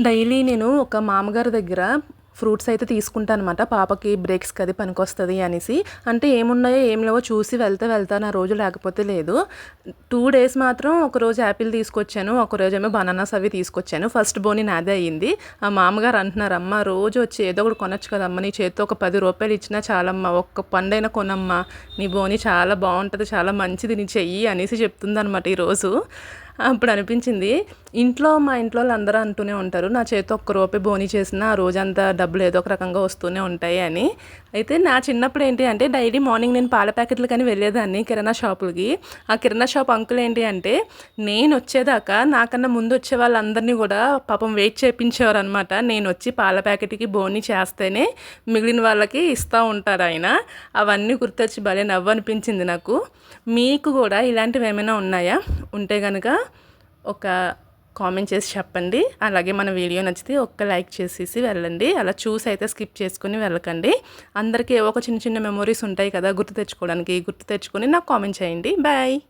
Daily నేను ఒక మామగారి దగ్గర ఫ్రూట్స్ అయితే తీసుకుంటాను అనమాట పాపకి బ్రేక్స్కి అది పనికొస్తుంది అనేసి. అంటే ఏమున్నాయో ఏం లేవో చూసి వెళ్తే వెళ్తాను. ఆ రోజు లేకపోతే లేదు. టూ డేస్ మాత్రం ఒక రోజు యాపిల్ తీసుకొచ్చాను. ఒక రోజు ఏమో బనానాస్ అవి తీసుకొచ్చాను. ఫస్ట్ బోని నాదే అయ్యింది. ఆ మామగారు అంటున్నారు అమ్మ రోజు వచ్చి ఏదో ఒకటి కొనొచ్చు కదమ్మ. నీ చేతితో ఒక పది రూపాయలు ఇచ్చినా చాలమ్మ. ఒక్క పండైనా కొనమ్మా. నీ బోని చాలా బాగుంటుంది చాలా మంచిది. నీ చెయ్యి అనేసి చెప్తుంది అనమాట ఈరోజు. అప్పుడు అనిపించింది. ఇంట్లో మా ఇంట్లో వాళ్ళు అందరూ అంటూనే ఉంటారు నా చేతితో ఒక్క రూపాయి బోని చేసిన ఆ రోజంతా డబ్బులు ఏదో ఒక రకంగా వస్తూనే ఉంటాయి అని. అయితే నా చిన్నప్పుడు ఏంటి అంటే డైలీ మార్నింగ్ నేను పాల ప్యాకెట్లు కానీ వెళ్ళేదాన్ని కిరాణా షాపులకి. ఆ కిరాణా షాప్ అంకుల్ ఏంటి అంటే నేను వచ్చేదాకా నాకన్నా ముందు వచ్చే వాళ్ళందరినీ కూడా పాపం వెయిట్ చేయించేవారు అనమాట నేను వచ్చి పాల ప్యాకెట్కి బోని చేస్తేనే మిగిలిన వాళ్ళకి ఇస్తూ ఉంటారు ఆయన. అవన్నీ గుర్తొచ్చి భలే నవ్వు అనిపించింది నాకు. మీకు కూడా ఇలాంటివి ఏమైనా ఉన్నాయా? ఉంటే కనుక ఒక కామెంట్ చేసి చెప్పండి. అలాగే మన వీడియో నచ్చితే ఒక్క లైక్ చేసేసి వెళ్ళండి. అలా చూసి అయితే స్కిప్ చేసుకుని వెళ్ళకండి. అందరికీ ఏవో ఒక చిన్న చిన్న మెమొరీస్ ఉంటాయి కదా గుర్తు తెచ్చుకోవడానికి. గుర్తు తెచ్చుకొని నాకు కామెంట్ చేయండి. బాయ్.